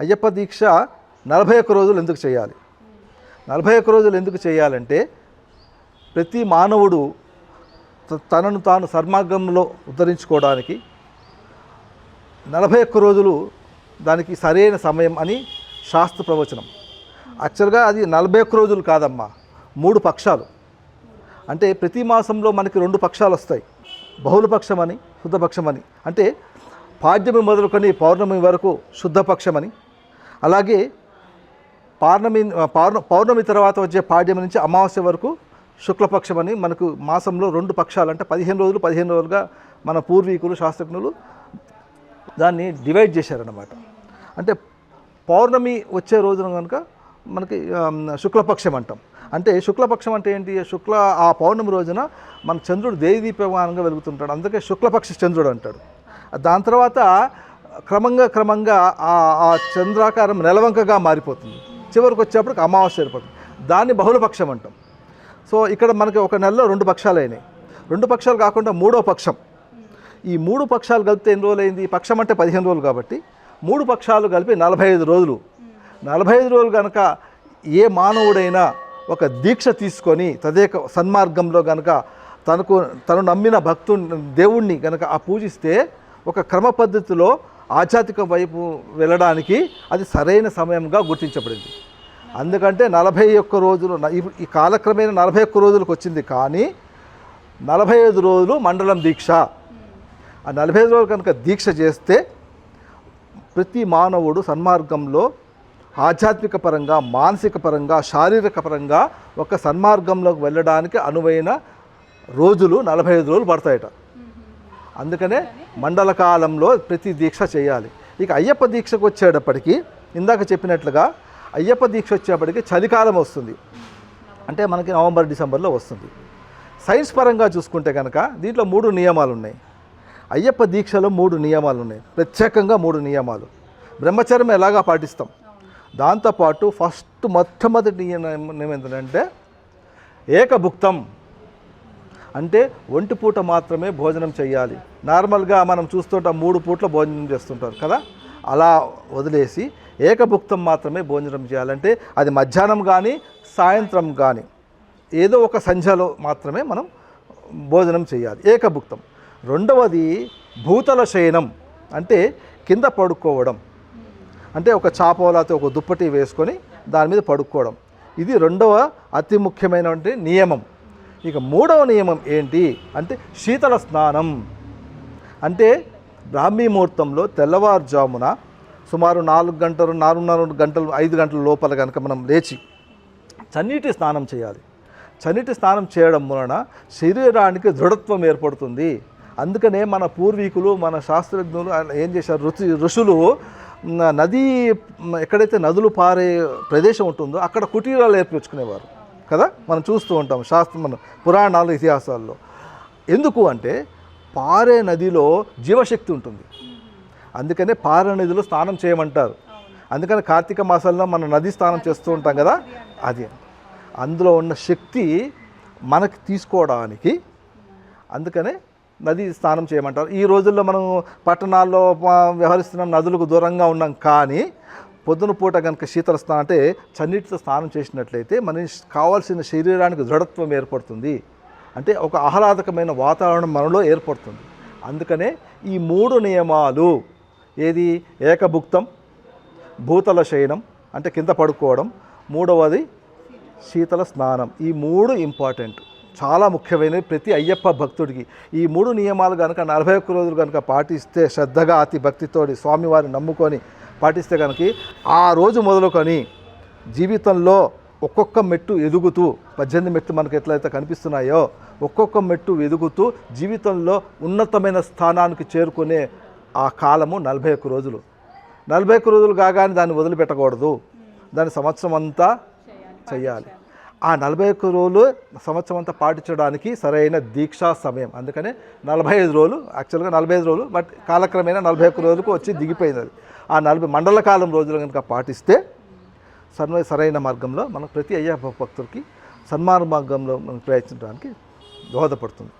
అయ్యప్ప దీక్ష నలభై ఒక్క రోజులు ఎందుకు చేయాలి? నలభై ఒక్క రోజులు ఎందుకు చేయాలంటే ప్రతి మానవుడు తనను తాను సర్మార్గంలో ఉద్ధరించుకోవడానికి నలభై ఒక్క రోజులు దానికి సరైన సమయం అని శాస్త్ర ప్రవచనం. యాక్చువల్గా అది నలభై ఒక్క రోజులు కాదమ్మా మూడు పక్షాలు. అంటే ప్రతి మాసంలో మనకి రెండు పక్షాలు వస్తాయి. బహుళపక్షమని శుద్ధపక్షమని. అంటే పాడ్యమి మొదలుకొని పౌర్ణమి వరకు శుద్ధపక్షమని అలాగే పౌర్ణమి పౌర్ణమి తర్వాత వచ్చే పాడ్యం నుంచి అమావాస్య వరకు శుక్లపక్షం అని మనకు మాసంలో రెండు పక్షాలు అంటే పదిహేను రోజులు పదిహేను రోజులుగా మన పూర్వీకులు శాస్త్రజ్ఞులు దాన్ని డివైడ్ చేశారన్నమాట. అంటే పౌర్ణమి వచ్చే రోజున కనుక మనకి శుక్లపక్షం అంటాం. అంటే శుక్లపక్షం అంటే ఏంటి? శుక్ల ఆ పౌర్ణమి రోజున మన చంద్రుడు దేదీప్యమానంగా వెలుగుతుంటాడు. అందుకే శుక్లపక్ష చంద్రుడు అంటాడు. దాని తర్వాత క్రమంగా క్రమంగా ఆ ఆ చంద్రాకారం నెలవంకగా మారిపోతుంది. చివరికి వచ్చేప్పటికి అమావాస్య ఏర్పడుతుంది. దాన్ని బహుళపక్షం అంటాం. సో ఇక్కడ మనకి ఒక నెలలో రెండు పక్షాలు అయినాయి. రెండు పక్షాలు కాకుండా మూడో పక్షం. ఈ మూడు పక్షాలు కలిపితే ఎన్ని రోజులు అయింది ఈ పక్షం అంటే పదిహేను రోజులు కాబట్టి మూడు పక్షాలు కలిపి నలభై ఐదు రోజులు. నలభై ఐదు రోజులు కనుక ఏ మానవుడైనా ఒక దీక్ష తీసుకొని తదేక సన్మార్గంలో కనుక తనకు తను నమ్మిన భక్తు దేవుణ్ణి కనుక ఆ పూజిస్తే ఒక క్రమ పద్ధతిలో ఆధ్యాత్మిక వైపు వెళ్ళడానికి అది సరైన సమయంగా గుర్తించబడింది. అందుకంటే నలభై ఒక్క రోజులు ఈ- కాలక్రమేణ నలభై ఒక్క రోజులకు వచ్చింది కానీ నలభై ఐదు రోజులు మండలం దీక్ష. ఆ నలభై ఐదు రోజులు కనుక దీక్ష చేస్తే ప్రతి మానవుడు సన్మార్గంలో ఆధ్యాత్మిక పరంగా మానసిక పరంగా శారీరక పరంగా ఒక సన్మార్గంలోకి వెళ్ళడానికి అనువైన రోజులు నలభై ఐదు రోజులు పడతాయట. అందుకనే మండల కాలంలో ప్రతి దీక్ష చేయాలి. ఇక అయ్యప్ప దీక్షకు వచ్చేటప్పటికి ఇందాక చెప్పినట్లుగా అయ్యప్ప దీక్ష వచ్చేప్పటికి చలికాలం వస్తుంది. అంటే మనకి నవంబర్ డిసెంబర్లో వస్తుంది. సైన్స్ పరంగా చూసుకుంటే కనుక దీంట్లో మూడు నియమాలు ఉన్నాయి. అయ్యప్ప దీక్షలో మూడు నియమాలు ఉన్నాయి. ప్రత్యేకంగా మూడు నియమాలు. బ్రహ్మచర్యం ఎలాగా పాటిస్తాం? దాంతోపాటు ఫస్ట్ మొట్టమొదటి నియమం ఏంటంటే ఏకభుక్తం. అంటే ఒంటి పూట మాత్రమే భోజనం చేయాలి నార్మల్గా మనం చూస్తుంటాం మూడు పూట్ల భోజనం చేస్తుంటారు కదా? అలా వదిలేసి ఏకభుక్తం మాత్రమే భోజనం చేయాలంటే అది మధ్యాహ్నం కానీ సాయంత్రం కానీ ఏదో ఒక సంధ్యలో మాత్రమే మనం భోజనం చేయాలి ఏకభుక్తం. రెండవది భూతల శయనం. అంటే కింద పడుకోవడం. అంటే ఒక చాపలాతో ఒక దుప్పటి వేసుకొని దాని మీద పడుకోవడం. ఇది రెండవ అతి ముఖ్యమైనటువంటి నియమం. ఇక మూడవ నియమం ఏంటి అంటే శీతల స్నానం. అంటే బ్రాహ్మీ ముహూర్తంలో తెల్లవారుజామున సుమారు నాలుగు గంటలు నాలుగున్నర గంటలు ఐదు గంటల లోపల కనుక మనం లేచి చన్నీటి స్నానం చేయాలి. చన్నీటి స్నానం చేయడం వలన శరీరానికి దృఢత్వం ఏర్పడుతుంది. అందుకనే మన పూర్వీకులు మన శాస్త్రజ్ఞులు ఏం చేశారు? ఋషి ఋషులు నదీ ఎక్కడైతే నదులు పారే ప్రదేశం ఉంటుందో అక్కడ కుటీరాలు ఏర్పించుకునేవారు కదా? మనం చూస్తూ ఉంటాం శాస్త్రం మన పురాణాలు ఇతిహాసాల్లో. ఎందుకు అంటే పారే నదిలో జీవశక్తి ఉంటుంది. అందుకనే పారే నదిలో స్నానం చేయమంటారు. అందుకని కార్తీక మాసంలో మనం నది స్నానం చేస్తూ ఉంటాం కదా? అది. అందులో ఉన్న శక్తి మనకి తీసుకోవడానికి అందుకనే నది స్నానం చేయమంటారు. ఈ రోజుల్లో మనం పట్టణాల్లో వ్యవహరిస్తున్నాం నదులకు దూరంగా ఉన్నాం కానీ పొద్దున పూట కనుక శీతల స్నానం అంటే చన్నీటితో స్నానం చేసినట్లయితే మనకి కావాల్సిన శరీరానికి దృఢత్వం ఏర్పడుతుంది. అంటే ఒక ఆహ్లాదకమైన వాతావరణం మనలో ఏర్పడుతుంది. అందుకనే ఈ మూడు నియమాలు ఏది? ఏకభుక్తం భూతల శయనం అంటే కింద పడుకోవడం. మూడవది శీతల స్నానం. ఈ మూడు ఇంపార్టెంట్. చాలా ముఖ్యమైనవి ప్రతి అయ్యప్ప భక్తుడికి. ఈ మూడు నియమాలు కనుక నలభై ఒక్క రోజులు కనుక పాటిస్తే శ్రద్ధగా అతి భక్తితోటి స్వామివారిని నమ్ముకొని పాటిస్తే కనుక ఆ రోజు మొదలుకొని జీవితంలో ఒక్కొక్క మెట్టు ఎదుగుతూ పద్దెనిమిది మెట్టు మనకు ఎట్లయితే కనిపిస్తున్నాయో ఒక్కొక్క మెట్టు ఎదుగుతూ జీవితంలో ఉన్నతమైన స్థానానికి చేరుకునే ఆ కాలము నలభై ఒక్క రోజులు. నలభై ఒక్క రోజులు కాగానే దాన్ని వదిలిపెట్టకూడదు. దాని సంవత్సరం అంతా చేయాలి. ఆ నలభై ఒక్క రోజులు సంవత్సరం అంతా పాటించడానికి సరైన దీక్షా సమయం. అందుకనే నలభై ఐదు రోజులు యాక్చువల్గా నలభై ఐదు రోజులు బట్ కాలక్రమేణా నలభై ఒక్క రోజులకు వచ్చి దిగిపోయింది అది. ఆ నలభై మండల కాలం రోజులు కనుక పాటిస్తే సన్మ సరైన మార్గంలో మనం ప్రతి అయ్యప్ప భక్తుడికి సన్మార్గ మార్గంలో మనం ప్రయత్నించడానికి దోహదపడుతుంది.